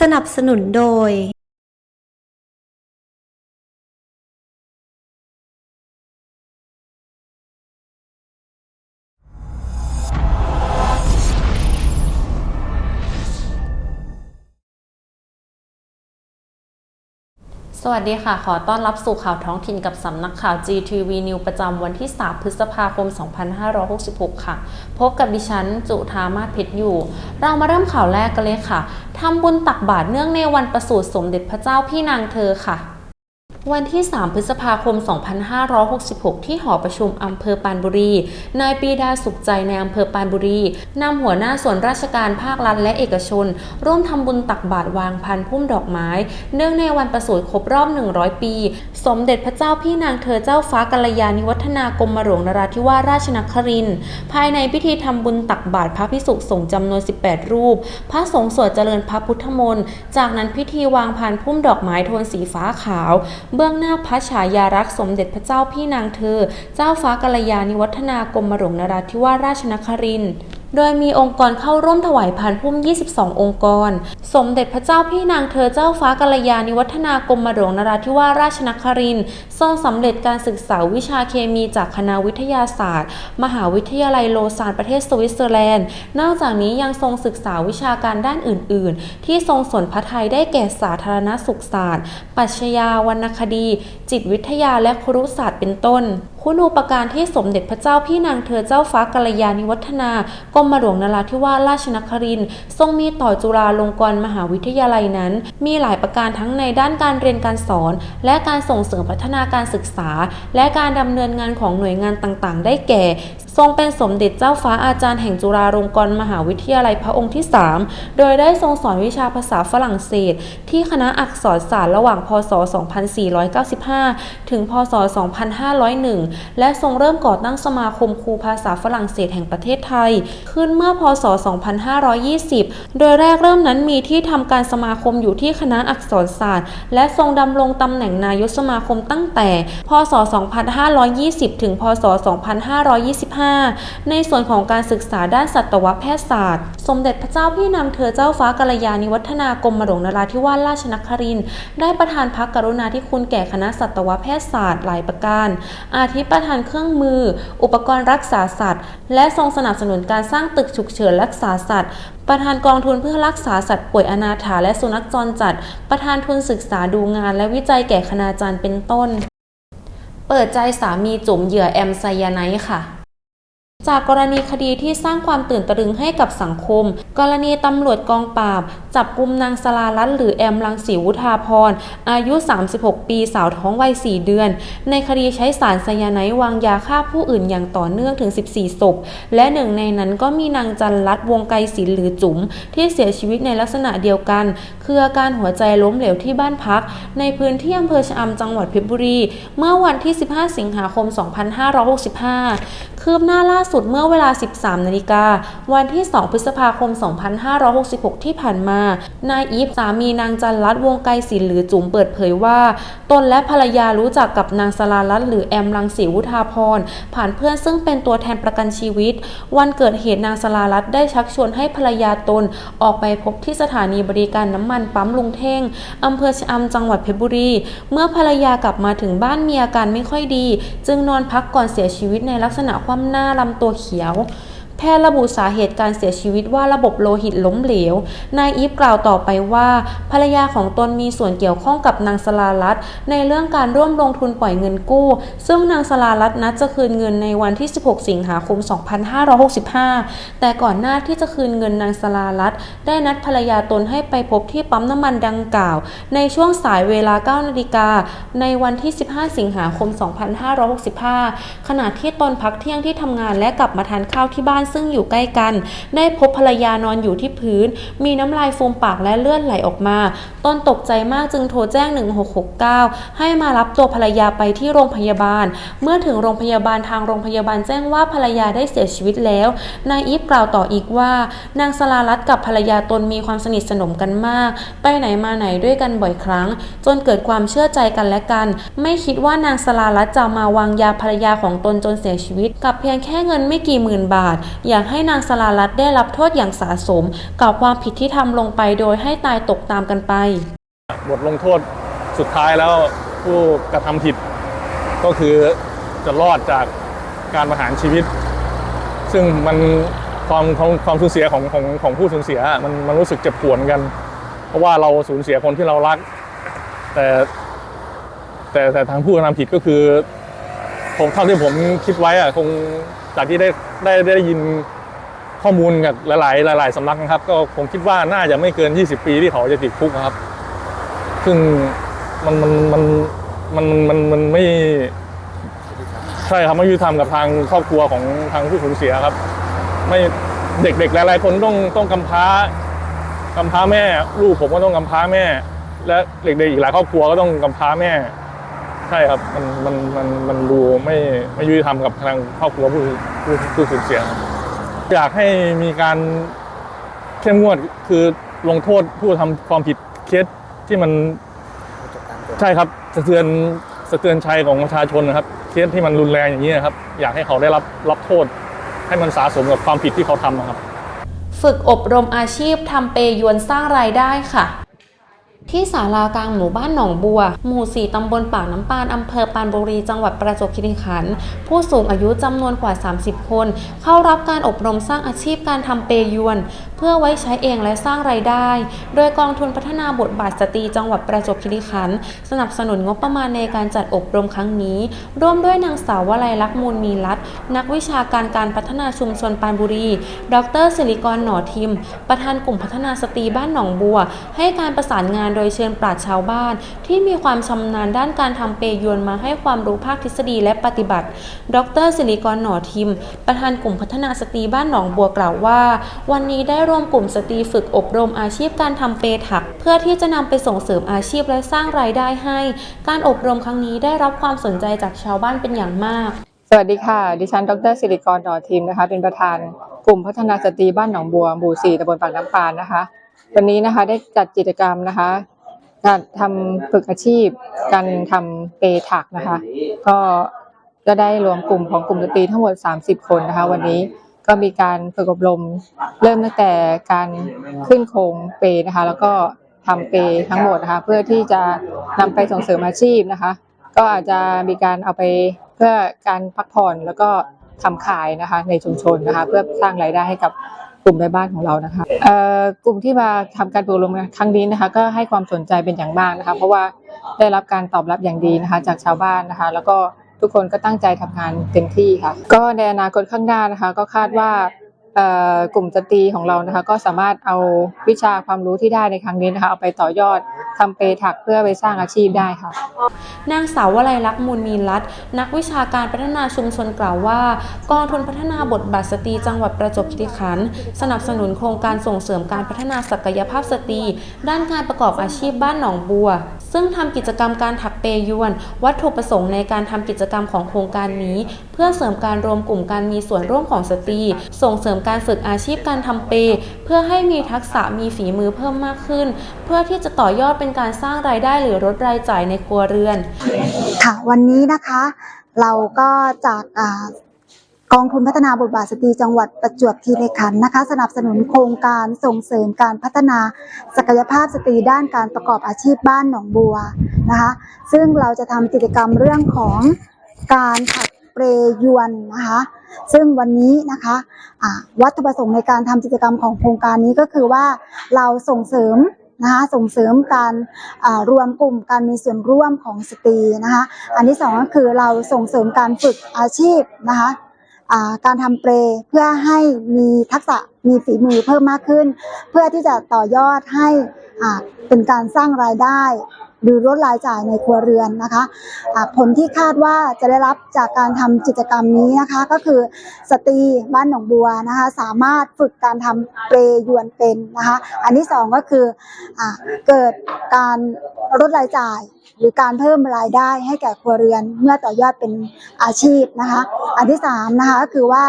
สนับสนุนโดย วัสดีค่ะ ขอต้อนรับสู่ข่าวท้องถิ่นกับสำนักข่าว GTV News ประจำวันที่ 3 พฤษภาคม 2566 ค่ะ พบกับดิฉัน จุธามาศเพชรอยู่ เรามาเริ่มข่าวแรกกันเลยค่ะ ทำบุญตักบาตรเนื่องในวันประสูติสมเด็จพระเจ้าพี่นางเธอค่ะ วันที่ 3 พฤษภาคม 2566 ที่หอประชุมอำเภอปานบุรี นายปีดาสุขใจในอำเภอปานบุรี นำหัวหน้าส่วนราชการภาครัฐและเอกชน ร่วมทำบุญตักบาตรวางพันพุ่มดอกไม้ เนื่องในวันประสูติครบรอบ 100 ปี สมเด็จพระเจ้าพี่นางเธอเจ้าฟ้ากัลยาณิวัฒนากรมหลวงนราธิวาสราชนครินทร์ภายในพิธีทำบุญตักบาตรพระพิสุสงฆ์จำนวน 18 รูป พระสงฆ์สวดเจริญพระพุทธมนต์ จากนั้นพิธีวางพานพุ่มดอกไม้โทนสีฟ้าขาวเบื้องหน้าพระฉายารักษ์สมเด็จพระเจ้าพี่นางเธอ เจ้าฟ้ากัลยาณิวัฒนากรมหลวงนราธิวาสราชนครินทร์ โดยมีองค์กรเข้าร่วมถวายพันพุ่ม 22 องค์กร สมเด็จพระเจ้าพี่นางเธอเจ้าฟ้ากัลยาณิวัฒนากรมหลวงนราธิวาสราชนครินทรงสำเร็จการศึกษาวิชาเคมีจากคณะวิทยาศาสตร์ มหาวิทยาลัยโลซานประเทศสวิตเซอร์แลนด์ นอกจากนี้ยังทรงศึกษาวิชาการด้านอื่น ๆ ที่ทรงสนพระไทยได้แก่สาธารณสุขศาสตร์ ปรัชญาวรรณคดี จิตวิทยาและครุศาสตร์เป็นต้น คุณูปการที่สมเด็จพระเจ้าพี่นางเธอเจ้าฟ้ากัลยาณิวัฒนากรมหลวงนราธิวาสราชนครินทร์ทรงมีต่อจุฬาลงกรณ์มหาวิทยาลัยนั้น มีหลายประการทั้งในด้านการเรียนการสอน และการส่งเสริมพัฒนาการศึกษา และการดำเนินงานของหน่วยงานต่างๆ ได้แก่ ทรงเป็นสมเด็จเจ้าฟ้าอาจารย์แห่งจุฬาลงกรณ์มหาวิทยาลัยพระองค์ที่ 3 โดยได้ทรงสอนวิชาภาษาฝรั่งเศส ที่คณะอักษรศาสตร์ระหว่าง พศ 2495 ถึง พศ 2501 และทรงเริ่มก่อตั้งสมาคมครูภาษาฝรั่งเศสแห่งประเทศไทย ขึ้นเมื่อ พศ 2520 โดยแรกเริ่มนั้นมีที่ทำการสมาคมอยู่ที่คณะอักษรศาสตร์ และทรงดำรงตำแหน่งนายกสมาคมตั้งแต่ พศ 2520 ถึง พศ 2525ในส่วนของการศึกษาด้านสัตวแพทยศาสตร์ สมเด็จพระเจ้าพี่นางเธอเจ้าฟ้ากัลยาณิวัฒนากรมหลวงนราธิวาสราชนครินได้ประทานพระกรุณาธิคุณแก่คณะสัตวแพทยศาสตร์หลายประการ อาทิประทานเครื่องมือ อุปกรณ์รักษาสัตว์ และทรงสนับสนุนการสร้างตึกฉุกเฉินรักษาสัตว์ประธานกองทุนเพื่อรักษาสัตว์ป่วยอนาถาและสุนัขจรจัด ประธานทุนศึกษาดูงานและวิจัยแก่คณาจารย์เป็นต้น เปิดใจสามีจุ๋มเหยื่อแอมไซยาไนค่ะ จากกรณีคดีที่สร้างความตื่นตระหนึงให้กับสังคม กรณีตำรวจกองปราบ จับกุมนางสลารัตหรือแอมลังสีวุธาพร อายุ 36 ปีสาวท้องวัย 4 เดือน ในคดีใช้สารไซยาไนด์วางยาฆ่าผู้อื่นอย่างต่อเนื่องถึง 14 ศพ และหนึ่งในนั้นก็มีนางจันรัตวงไกศิลหรือจุ๋ม ที่เสียชีวิตในลักษณะเดียวกัน คืออาการหัวใจล้มเหลวที่บ้านพัก ในพื้นที่อำเภอชะอำจังหวัดเพชรบุรี เมื่อวันที่ 15 สิงหาคม 2565คืบหน้าล่าสุดเมื่อเวลา 13 นาฬิกา วันที่ 2 พฤษภาคม 2566 ที่ผ่านมา นายอีฟสามีนางจันรัตวงไกรศิลหรือจุ๋มเปิดเผยว่า ตนและภรรยารู้จักกับนางสลารัตหรือแอมลังสีวุธาพร ผ่านเพื่อนซึ่งเป็นตัวแทนประกันชีวิต วันเกิดเหตุนางสลารัตได้ชักชวนให้ภรรยาตนออกไปพบที่สถานีบริการน้ำมันปั๊มลุงเท่งอำเภอชะอำจังหวัดเพชรบุรี เมื่อภรรยากลับมาถึงบ้านมีอาการไม่ค่อยดี จึงนอนพักก่อนเสียชีวิตในลักษณะคว่ำหน้าลำตัวเขียว แพทย์ระบุสาเหตุการเสียชีวิตว่าระบบโลหิตล้มเหลว นายอีฟกล่าวต่อไปว่า ภรรยาของตนมีส่วนเกี่ยวข้องกับนางสลารัตน์ในเรื่องการร่วมลงทุนปล่อยเงินกู้ ซึ่งนางสลารัตน์นัดจะคืนเงินในวันที่ 16 สิงหาคม 2565 แต่ก่อนหน้าที่จะคืนเงินนางสลารัตน์ได้นัดภรรยาตนให้ไปพบที่ปั๊มน้ำมันดังกล่าว ในช่วงสายเวลา 9 นาฬิกา ในวันที่ 15 สิงหาคม 2565 ขณะที่ตนพักเที่ยงที่ทำงานและกลับมาทานข้าวที่บ้านซึ่งอยู่ใกล้กัน ได้พบภรรยานอนอยู่ที่พื้น มีน้ำลายฟูมปากและเลือดไหลออกมาตนตกใจมากจึงโทรแจ้ง 1669 ให้มารับตัวภรรยาไปที่โรงพยาบาล เมื่อถึงโรงพยาบาลทางโรงพยาบาลแจ้งว่าภรรยาได้เสียชีวิตแล้ว นายอีฟกล่าวต่ออีกว่า นางสลารัตกับภรรยาตนมีความสนิทสนมกันมาก ไปไหนมาไหนด้วยกันบ่อยครั้ง จนเกิดความเชื่อใจกันและกัน ไม่คิดว่านางสลารัตจะมาวางยาภรรยาของตนจนเสียชีวิต กับเพียงแค่เงินไม่กี่หมื่นบาทอยากให้นางสลารัตได้รับโทษอย่างสาสม กับความผิดที่ทำลงไปโดยให้ตายตกตามกันไป บทลงโทษสุดท้ายแล้วผู้กระทำผิด ก็คือจะรอดจากการประหารชีวิต ซึ่งมันความความความสูญเสียของของของผู้สูญเสียมันมันรู้สึกเจ็บปวดกัน เพราะว่าเราสูญเสียคนที่เรารัก แต่แต่แต่ทางผู้กระทำผิดก็คือ ผมเท่าที่ผมคิดไว้อะคงจากที่ได้ได้ได้ยินข้อมูลกับหลาย ๆ หลาย ๆสำนักนะครับ ก็ผมคิดว่าน่าจะไม่เกิน 20 ปีที่เขาจะติดคุกนะครับ ซึ่งมันมันมันมันมันมันไม่ใช่ครับไม่ยุติธรรมกับทางครอบครัวของทางผู้สูญเสียครับ ไม่เด็กๆหลาย ๆ คนต้องต้องกำพร้ากำพร้าแม่ ลูกผมก็ต้องกำพร้าแม่ และเด็กๆอีกหลายครอบครัวก็ต้องกำพร้าแม่ ใช่ครับมันมันมันมันดูไม่ไม่ยุติธรรมกับทางครอบครัวผู้ผู้ผู้สูญเสียครับอยากให้มีการเข้มงวดคือลงโทษผู้ทำความผิดเคสที่มันใช่ครับสะเทือนสะเทือนชัยของประชาชนนะครับ เคสที่มันรุนแรงอย่างนี้นะครับ อยากให้เขาได้รับรับโทษ ให้มันสาสมกับความผิดที่เขาทำนะครับ ฝึกอบรมอาชีพทำเปยวนสร้างรายได้ค่ะ ที่ศาลากลางหมู่บ้านหนองบัว หมู่ 4 ตำบลปากน้ำปาน อำเภอปานบุรี จังหวัดประจวบคีรีขันธ์ ผู้สูงอายุจำนวนกว่า 30 คน เข้ารับการอบรมสร้างอาชีพการทำเปยวน เพื่อไว้ใช้เองและสร้างรายได้ โดยกองทุนพัฒนาบทบาทสตรีจังหวัดประจวบคีรีขันธ์สนับสนุนงบประมาณในการจัดอบรมครั้งนี้ ร่วมด้วยนางสาววลัยลักษณ์มูลมีรัตน์นักวิชาการการพัฒนาชุมชนปานบุรี ดรสิริกรหน่อทิม ประธานกลุ่มพัฒนาสตรีบ้านหนองบัว ให้การประสานงานโดยเชิญปราชญ์ชาวบ้าน ที่มีความชำนาญด้านการทำเปยวนมาให้ความรู้ภาคทฤษฎีและปฏิบัติ ดรสิริกรหน่อทิม ประธานกลุ่มพัฒนาสตรีบ้านหนองบัวกล่าวว่า วันนี้ได้รวมกลุ่มสตรีฝึกอบรมอาชีพการทำเปถัก เพื่อที่จะนำไปส่งเสริมอาชีพและสร้างรายได้ให้ การอบรมครั้งนี้ได้รับความสนใจจากชาวบ้านเป็นอย่างมาก สวัสดีค่ะ ดิฉัน ดรสิริกรหนอทีมนะคะ เป็นประธานกลุ่มพัฒนาสตรีบ้านหนองบัวหมู่สี่ตำบลปากน้ำปานนะคะ วันนี้นะคะได้จัดกิจกรรมนะคะ การทำฝึกอาชีพ การทำเปถักนะคะ ก็ก็ได้รวมกลุ่มของกลุ่มสตรีทั้งหมด 30 คนนะคะ วันนี้ก็มีการฝึกอบรม เริ่มตั้งแต่การขึ้นโครงเปนะคะ แล้วก็ทำเปทั้งหมดนะคะ เพื่อที่จะนำไปส่งเสริมอาชีพนะคะ ก็อาจจะมีการเอาไปเพื่อการพักผ่อนแล้วก็ทำขายนะคะในชุมชนนะคะ เพื่อสร้างรายได้ให้กับ ลุ่มแม่บ้านของเรานะคะเอ่อกลุ่มที่มาทำการปลูกอบรมครั้งนี้นะคะ ก็ให้ความสนใจเป็นอย่างมากนะคะ เพราะว่าได้รับการตอบรับอย่างดีนะคะ จากชาวบ้านนะคะ แล้วก็ทุกคนก็ตั้งใจทำงานเต็มที่ค่ะ ก็ในอนาคตข้างหน้านะคะ ก็คาดว่าเอ่อกลุ่มสตรีของเรานะคะ ก็สามารถเอาวิชาความรู้ที่ได้ในครั้งนี้นะคะ เอาไปต่อยอด ทำเปถักเพื่อไปสร้างอาชีพได้ค่ะ นางสาววลัยลักษณ์มูลมีรัตน์นักวิชาการพัฒนาชุมชนกล่าวว่ากองทุนพัฒนาบทบาทสตรีจังหวัดประจวบคีรีขันธ์สนับสนุนโครงการส่งเสริมการพัฒนาศักยภาพสตรีด้านการประกอบอาชีพบ้านหนองบัว ซึ่งทำกิจกรรมการถักเปยวน วัตถุประสงค์ในการทำกิจกรรมของโครงการนี้ เพื่อเสริมการรวมกลุ่มการมีส่วนร่วมของสตรี ส่งเสริมการฝึกอาชีพการทำเป พื่อให้มีทักษะมีฝีมือเพิ่มมากขึ้น เพื่อที่จะต่อยอดเป็นการสร้างรายได้หรือลดรายจ่ายในครัวเรือน ค่ะ วันนี้นะคะ เราก็จากกองทุนพัฒนาบทบาทสตรีจังหวัดประจวบคีรีขันธ์นะคะ สนับสนุนโครงการส่งเสริมการพัฒนาศักยภาพสตรีด้านการประกอบอาชีพบ้านหนองบัวนะคะ ซึ่งเราจะทำกิจกรรมเรื่องของการถักเปรยวนนะคะ ซึ่งวันนี้นะคะอ่าวัตถุประสงค์ในการทำกิจกรรมของโครงการนี้ก็คือว่าเราส่งเสริมนะคะส่งเสริมการรวมกลุ่มการมีส่วนร่วมของสตรีนะคะอันที่สองก็คือเราส่งเสริมการฝึกอาชีพนะคะการทำเปรเพื่อให้มีทักษะมีฝีมือเพิ่มมากขึ้น เพื่อที่จะต่อยอดให้เป็นการสร้างรายได้ หรือลดรายจ่ายในครัวเรือนนะคะอ่าผลที่คาดว่าจะได้รับจากการทำกิจกรรมนี้นะคะก็คือสตรีบ้านหนองบัวนะคะสามารถฝึกการทำเปรยวนเป็นนะคะอันที่สองก็คืออเกิดการลดรายจ่าย หรือการเพิ่มรายได้ให้แก่ครัวเรือน เมื่อต่อยอดเป็นอาชีพนะคะอันที่สามนะคะก็คือว่า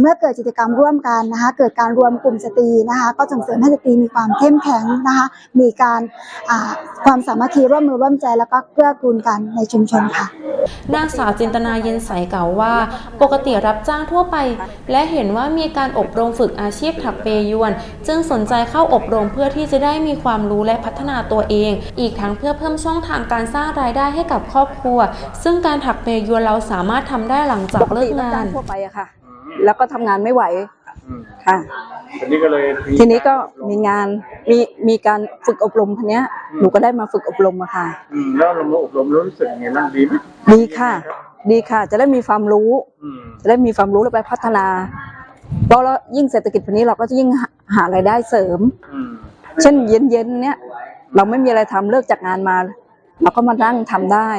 เมื่อเกิดกิจกรรมร่วมกันนะคะเกิดการรวมกลุ่มสตรีนะคะก็ส่งเสริมให้สตรีมีความเข้มแข็งนะคะมีการความสามัคคีร่วมมือร่วมใจแล้วก็เกื้อกูลกันในชุมชนค่ะ นางสาวจินตนาเย็นใสกล่าวว่า ปกติรับจ้างทั่วไป และเห็นว่ามีการอบรมฝึกอาชีพถักเปยวน จึงสนใจเข้าอบรมเพื่อที่จะได้มีความรู้และพัฒนาตัวเอง อีกทั้งเพื่อเพิ่มช่องทางการสร้างรายได้ให้กับครอบครัว ซึ่งการถักเปยวนเราสามารถทำได้หลังจากเลิกงานทั่วไปอะค่ะ แล้วก็ทำงานไม่ไหวอืมค่ะ ทีนี้ก็เลยทีนี้ก็มีงานมีมีการฝึกอบรมทีเนี้ยหนูก็ได้มาฝึกอบรมอะค่ะอืมแล้วเรามาอบรมแล้วรู้สึกยังไงบ้างดีไหมดีค่ะ ดีค่ะ จะได้มีความรู้อืมจะได้มีความรู้แล้วไปพัฒนาเพราะเรายิ่งเศรษฐกิจแบบนี้เราก็จะยิ่งหาหารายได้เสริมอืมเช่นเย็นๆเนี้ยเราไม่มีอะไรทำเลิกจากงานมา เราก็มานั่งทำได้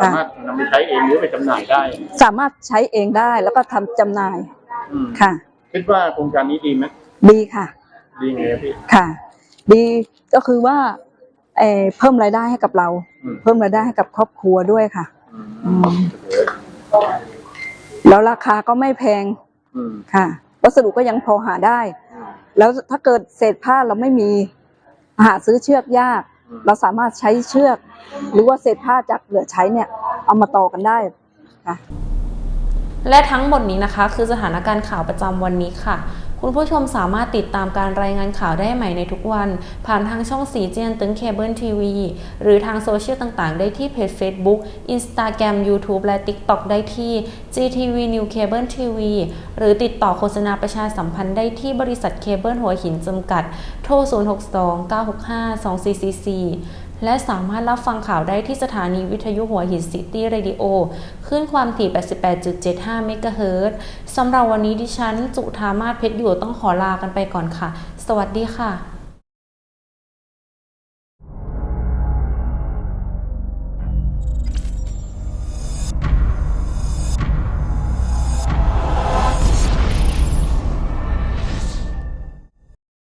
สามารถนำไปใช้เองหรือไปจำหน่ายได้ สามารถใช้เองได้แล้วก็ทำจำหน่ายอืมค่ะ คิดว่าโครงการนี้ดีไหมดีค่ะ ดีไงครับพี่ ค่ะ ดีก็คือว่าเอ่อเพิ่มรายได้ให้กับเรา อืม เพิ่มรายได้ให้กับครอบครัวด้วยค่ะอืมอืมแล้วราคาก็ไม่แพงอืมค่ะ วัสดุก็ยังพอหาได้ อืม แล้วถ้าเกิดเศษผ้าเราไม่มีหาซื้อเชือกยาก อืม เราสามารถใช้เชือก หรือว่าเศษผ้าจากเหลือใช้เนี่ย เอามาต่อกันได้ค่ะ และทั้งหมดนี้นะคะ คือสถานการณ์ข่าวประจำวันนี้ค่ะ คุณผู้ชมสามารถติดตามการรายงานข่าวได้ใหม่ในทุกวัน ผ่านทางช่องสีเจียนตึงเคเบิลทีวีหรือทางโซเชียลต่างๆ ได้ที่เพจ Facebook Instagram YouTube และ TikTok ได้ที่ GTV New Cable TV หรือติดต่อโฆษณาประชาสัมพันธ์ได้ที่บริษัทเคเบิลหัวหินจำกัด โทร 062 965 2444 และสามารถรับฟังข่าวได้ที่สถานีวิทยุหัวหินซิตี้เรดิโอคลื่นความถี่ 88.75 เมกะเฮิรตซ์สำหรับวันนี้ดิฉัน จุธามาศเพชรอยู่ต้องขอลากันไปก่อนค่ะ สวัสดีค่ะ